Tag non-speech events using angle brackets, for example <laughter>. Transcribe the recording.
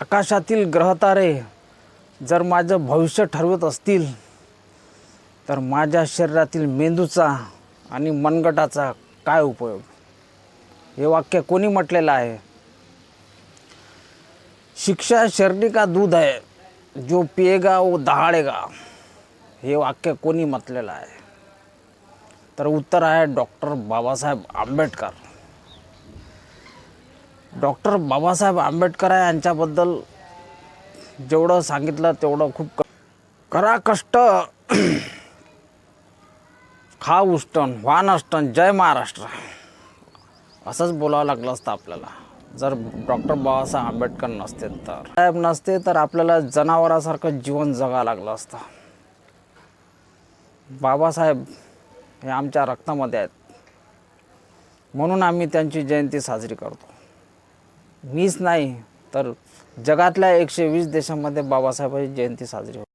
आकाशातील ग्रहतारे जर माझं भविष्य ठरवत असतील तर माझ्या शरीरातील मेंदूचा आणि मनगटाचा काय उपयोग? हे वाक्य कोणी म्हटलेलं आहे? शिक्षा शरणी का दूध आहे जो पिएगा वो दहाडेगा? हे वाक्य कोणी म्हटलेलं आहे? तर उत्तर आहे डॉक्टर बाबासाहेब आंबेडकर. डॉक्टर बाबासाहेब आंबेडकर आहे यांच्याबद्दल जेवढं सांगितलं तेवढं खूप करा कष्ट. <clears throat> खा उष्टन व्हा नष्टन जय महाराष्ट्र. असंच बोलावं लागलं असतं आपल्याला. जर डॉक्टर बाबासाहेब आंबेडकर नसते तर. साहेब नसते तर आपल्याला जनावरासारखं जीवन जगावं लागलं असतं. बाबासाहेब हे आमच्या रक्तामध्ये आहेत. म्हणून आम्ही त्यांची जयंती साजरी करतो. मीच नाही तर जगातल्या एकशे वीस देशांमध्ये बाबासाहेबांची जयंती साजरी होते.